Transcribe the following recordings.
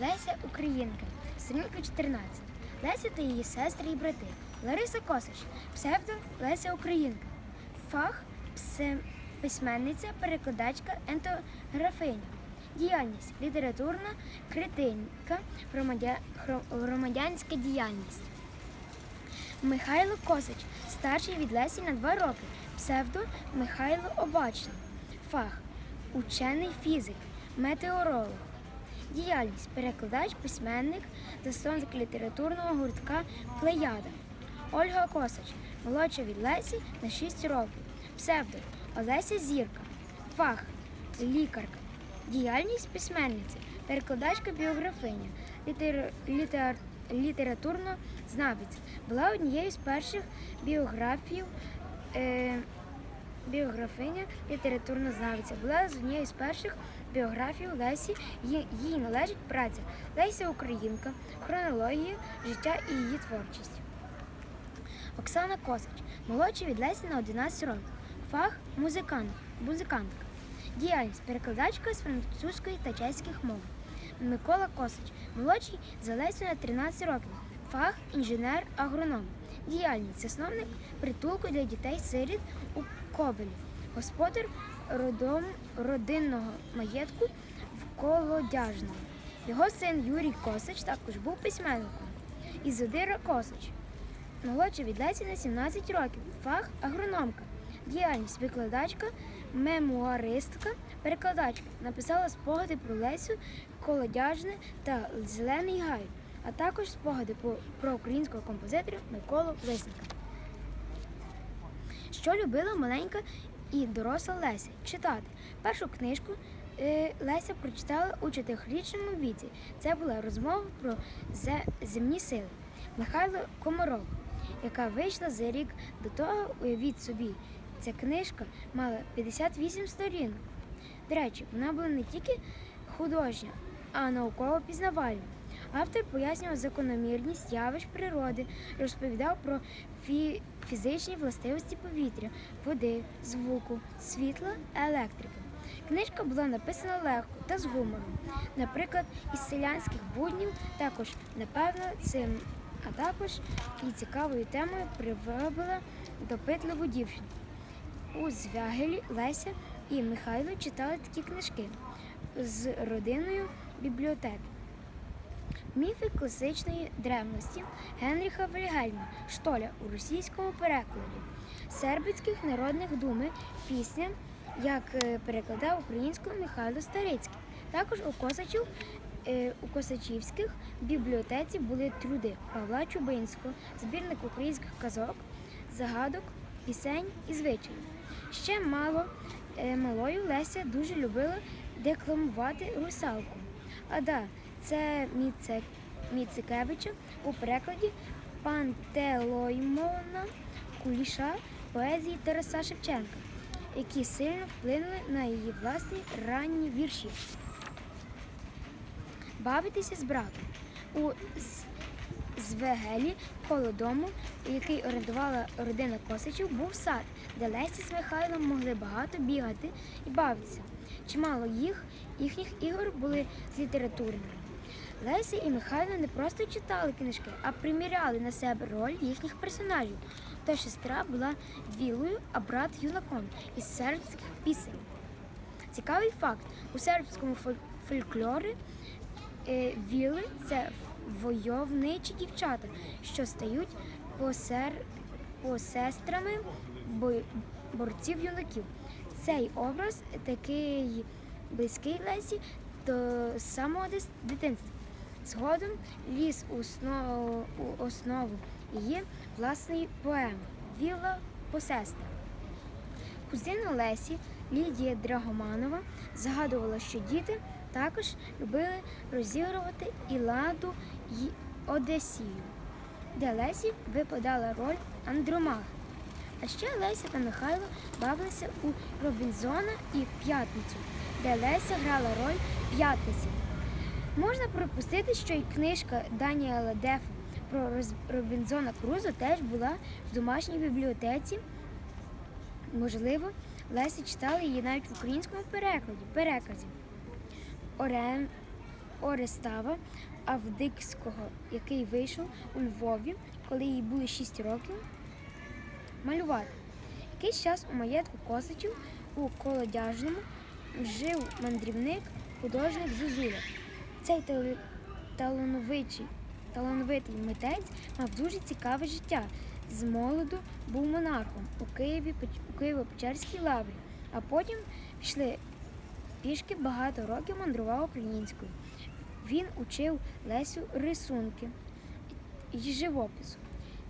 Леся Українка, сторінка 14. Леся та її сестри і брати. Лариса Косич, псевдо Леся Українка. Фах письменниця, перекладачка, ентографиня. Діяльність літературна, критинка, громадя- громадянська діяльність. Михайло Косич, старший від Лесі на два роки, псевдо Михайло Обачний. Фах учений фізик, метеоролог. Діяльність перекладач, письменник, засновник літературного гуртка Плеяда. Ольга Косач, молодша від Лесі на 6 років. Псевдо Олеся Зірка. Фах лікарка. Діяльність письменниці, перекладачка біографиня, літер... літер... літературно знавець. Була однією з перших біографів. Е... Біографиня літературнознавиця була з однією з перших біографій Лесі. Їй, належить праця Леся Українка, хронологія життя і її творчість. Оксана Косач, молодша від Лесі на 11 років. Фах музикант, музикантка. Діяльність перекладачка з французької та чеських мов. Микола Косач, молодший за Лесю на 13 років. Фах інженер-агроном. Діяльність засновник притулку для дітей-сиріт у Ковелі. Господар родом родинного маєтку в Колодяжному. Його син Юрій Косач також був письменником. Ізодира Косач. Молодша від Лесі на 17 років. Фах агрономка. Діяльність викладачка, мемуаристка, перекладачка. Написала спогади про Лесю, Колодяжне та Зелений Гай, а також спогади про українського композитора Миколу Лисника. Що любила маленька і доросла Леся читати. Першу книжку е, Леся прочитала у чотирирічному віці. Це була розмова про земні сили Михайло Комаров, яка вийшла за рік до того. Уявіть собі, ця книжка мала 58 сторінок. До речі, вона була не тільки художня, а науково пізнавальна. Автор пояснював закономірність явищ природи, розповідав про фі- фізичні властивості повітря, води, звуку, світла, електрики. Книжка була написана легко та з гумором. Наприклад, із селянських буднів також, напевно, цим, а також і цікавою темою привабила допитливу дівчину. У Звягелі Леся і Михайло читали такі книжки з родиною бібліотеки. Міфи класичної древності Генріха Вільгельма Штоля у російському перекладі, сербицьких народних думи, пісня, як е, перекладав українською Михайло Старицький. Також у Косачів е, у Косачівських бібліотеці були труди Павла Чубинського, збірник українських казок, загадок, пісень і звичаїв. Ще мало е, малою Леся дуже любила декламувати русалку. А да, це Міцикевича у перекладі Пантелеймона Куліша поезії Тараса Шевченка, які сильно вплинули на її власні ранні вірші. Бавитися з братом. У Звегелі коло дому, який орендувала родина Косичів, був сад, де Лесі з Михайлом могли багато бігати і бавитися. Чимало їх, їхніх ігор були з літературними. Леся і Михайло не просто читали книжки, а приміряли на себе роль їхніх персонажів. То сестра була вілою, а брат юнаком із сербських пісень. Цікавий факт: у сербському фольклорі е, віли це войовничі дівчата, що стають посер... посестрами борців юнаків. Цей образ такий близький Лесі до самого дитинства. Згодом ліз у, сно... у основу її власної поеми Віла посестра. Кузина Лесі Лідія Драгоманова згадувала, що діти також любили розігрувати Іладу й Одесію, де Лесі випадала роль Андромахи. А ще Леся та Михайло бавилися у Робінзона і П'ятницю, де Леся грала роль п'ятниці. Можна припустити, що і книжка Даніела Дефа про Робінзона Крузо теж була в домашній бібліотеці. Можливо, Леся читала її навіть в українському перекладі, переказі. Орем, Орестава Авдикського, який вийшов у Львові, коли їй було 6 років, малювати. Якийсь час у маєтку Косачів у Колодяжному жив мандрівник, художник Зозуля. Цей тал- талановитий, талановитий митець мав дуже цікаве життя. З молоду був монархом у Києві, у Києво-Печерській лаврі, а потім пішли пішки багато років мандрував українською. Він учив Лесю рисунки і живопису.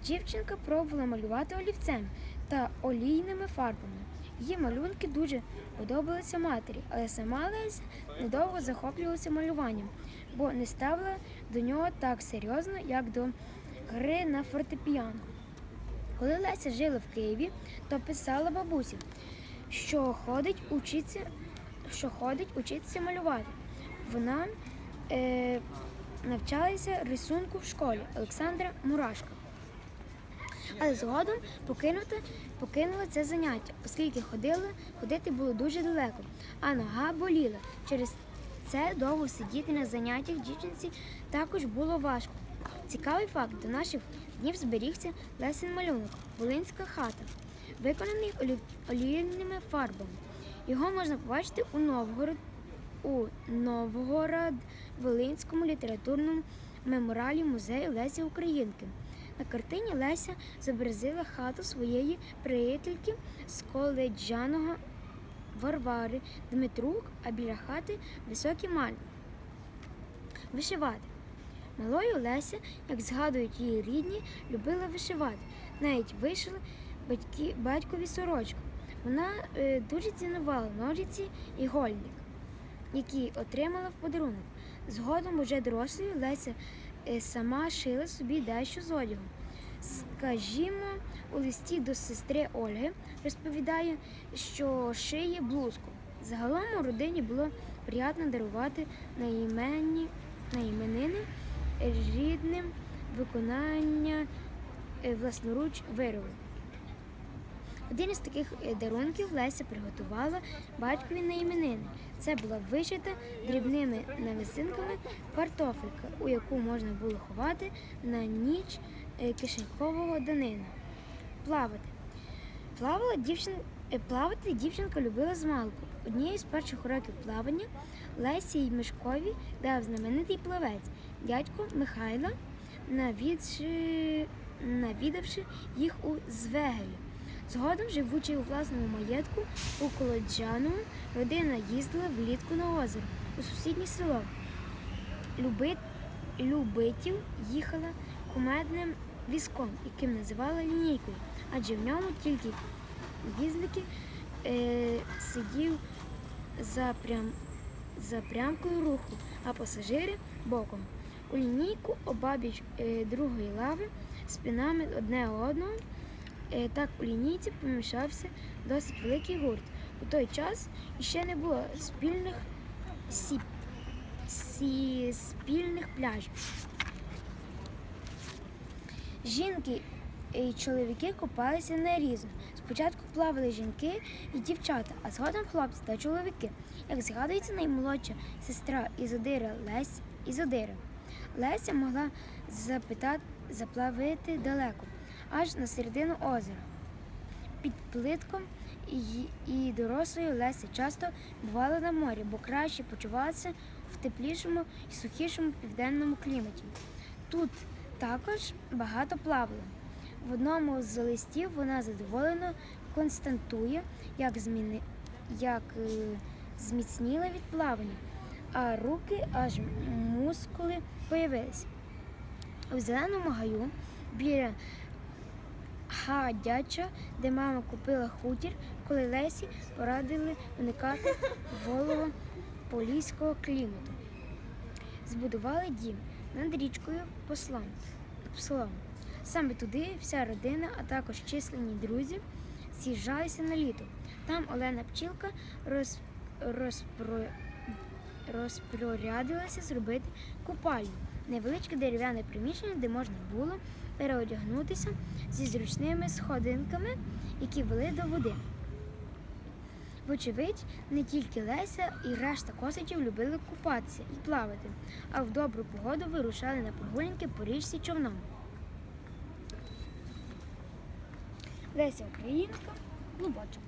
Дівчинка пробувала малювати олівцем та олійними фарбами. Її малюнки дуже подобалися матері, але сама Леся недовго захоплювалася малюванням, бо не ставила до нього так серйозно, як до гри на фортепіано. Коли Леся жила в Києві, то писала бабусі, що ходить учитися, що ходить учитися малювати. Вона е, навчалася рисунку в школі Олександра Мурашка. Але згодом покинути, покинула це заняття, оскільки ходила, ходити було дуже далеко, а нога боліла. Через це довго сидіти на заняттях дівчинці також було важко. Цікавий факт до наших днів зберігся Лесин малюнок Волинська хата, виконаний олійними фарбами. Його можна побачити у Новгород, у Новгород-Волинському літературному меморалі музею Лесі Українки. На картині Леся зобразила хату своєї приятельки з коледжаного Варвари Дмитрук, а біля хати високі мальви. Вишивати. Малою Леся, як згадують її рідні, любила вишивати. Навіть вишили батьки, батькові сорочку. Вона е, дуже цінувала ножиці і гольник, які отримала в подарунок. Згодом, уже дорослою, Леся сама шила собі дещо з одягу. Скажімо, у листі до сестри Ольги розповідає, що шиє блузку. Загалом у родині було приємно дарувати на іменні, рідним виконання е, власноруч виробів. Один із таких е, дарунків Леся приготувала батькові на іменини. Це була вишита дрібними навісинками картофелька, у яку можна було ховати на ніч е, кишенькового данина. Плавати. Плавала дівчин... е, Плавати дівчинка любила з малку. Однією з перших уроків плавання Лесі й Мишкові дав знаменитий плавець дядько Михайла, навідавши їх у Звегелі. Згодом, живучи у власному маєтку у Колоджаному, родина їздила влітку на озеро у сусіднє село. Люби... Любитів їхала кумедним візком, яким називали лінійкою, адже в ньому тільки візники е, сидів за, прям... за прямкою руху, а пасажири боком. У лінійку обабіч е, другої лави спинами одне одного. Е, Так у лінійці помішався досить великий гурт. У той час іще не було спільних сі, сі, спільних пляжів. Жінки і чоловіки купалися нерізно. Спочатку плавали жінки і дівчата, а згодом хлопці та чоловіки. Як згадується наймолодша сестра Ізодира Лесь Ізодира. Леся могла запитати, заплавити далеко, аж на середину озера. Під плитком і, дорослою Леся часто бувала на морі, бо краще почувалася в теплішому і сухішому південному кліматі. Тут також багато плавали. В одному з листів вона задоволено констатує, як, зміни, як е, зміцніла від плавання, а руки аж мускули появились. У зеленому гаю біля Гадяча, де мама купила хутір, коли Лесі порадили уникати волого поліського клімату. Збудували дім над річкою Послан. Пслом. Саме туди вся родина, а також численні друзі з'їжджалися на літо. Там Олена Пчілка роз, розпро, розпорядилася зробити купальню. Невеличке дерев'яне приміщення, де можна було переодягнутися зі зручними сходинками, які вели до води. Вочевидь, не тільки Леся і решта косачів любили купатися і плавати, а в добру погоду вирушали на прогулянки по річці човном. Леся Українка, клубочок.